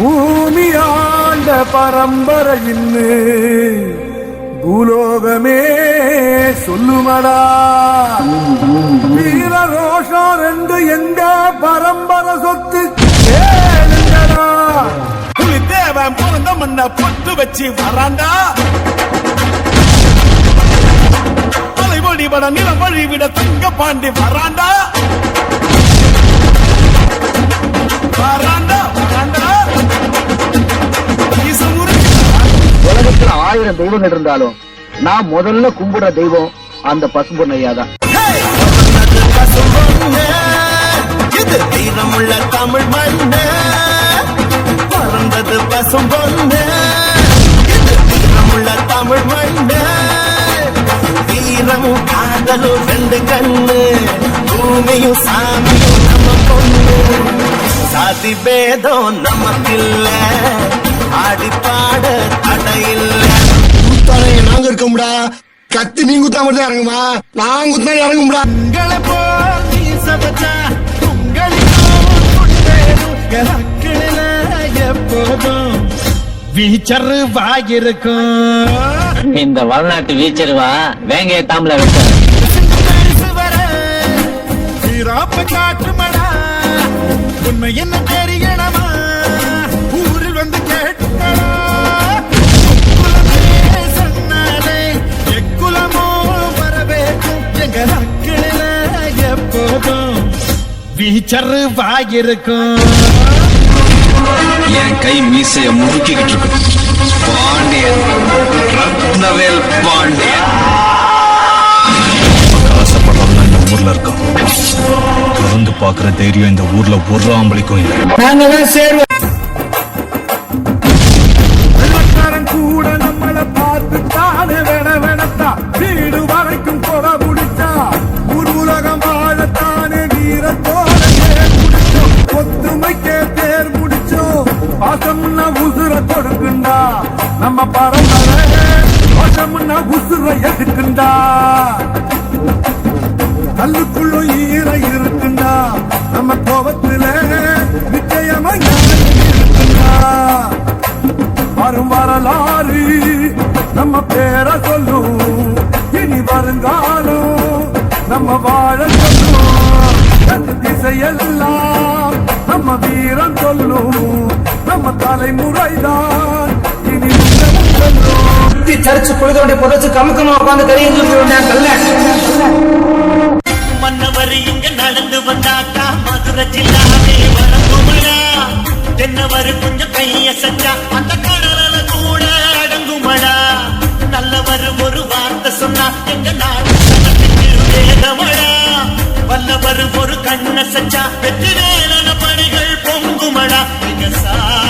பூமி ஆண்ட பரம்பரை இன்னு பூலோகமே சொல்லுமடா. வீர ரோஷம் ரெண்டு எங்க பரம்பரை சொத்து? புலித்தேவன் பிறந்த மண்ண பொட்டு வச்சு வராண்டா? தலைவழி வட நிலம் வழிவிட தங்க பாண்டி வராண்டா? வராண்டா வராண்டா? ஆயிரம் தெய்வங்கள் இருந்தாலும் நான் முதல்ல கும்பிடுற தெய்வம் அந்த பசும்பொன் ஐயா தான். இது தமிழ் மண்ணு. பறந்தது பசும் பொண்ணு தமிழ் மண்ணு. வீரமும் காதலும் ரெண்டு கண்ணு. பூமியும் சாமியும் நம்ம பொண்ணு. சாதி பேதம் நமக்கில்ல இருக்கோம்டா கத்தி நீ குத்தா மட்டும் தான் இறங்குமா? நான் குத்தா இறங்கும்டா. வீச்சரு வாயிருக்கும் இந்த வளநாட்டு வீச்சருவா வேங்கைய தாம்பல வச்ச சிராப்ப காட்டுமடா உண்மை என்ன தெரியணுமா வாயிருக்கும் என் கை மீசைய முறுக்கிக்கிட்டு இருக்கு. பாண்டியன் ரத்னவேல் பாண்டியன். ஆசைப்படுறவங்க இந்த ஊர்ல இருக்கான் திறந்து பாக்குற தைரியம் இந்த ஊர்ல ஒரு ஆம்பளைக்கும் இல்லை. வெள்ளக்காரன் கொடுக்குண்டா. நம்ம பரம்பரை பாசம்னா உசுர எதுக்குண்டா கல்லுக்குள்ளும் ஈர இருக்குண்டா. நம்ம கோபத்துல நிச்சயமா இருக்குண்டா. வரும் வரலாறு நம்ம பேரை சொல்லும். இனி வருங்காலம் நம்ம வாழ சொல்லும். திசையெல்லாம் நம்ம வீரம் சொல்லும். நம்ம தலைமுறைதான். இனி சரிச்சு பொழுதோடைய புதைச்சு கமுக்கமா உட்காந்து கரையும் மன்னவர் இங்க நடந்து வந்தாக்கா மதுரை ஜில்லாவே வரங்குமடா தென்னவர் கொஞ்சம் கைய சச்சா அந்த கடல கூட அடங்குமடா. நல்லவர் ஒரு வார்த்தை சொன்னா எங்க நாடு வல்லவர் ஒரு கண்ண சச்சா வெற்றி பணிகள் பொங்குமடா. எங்க சாமி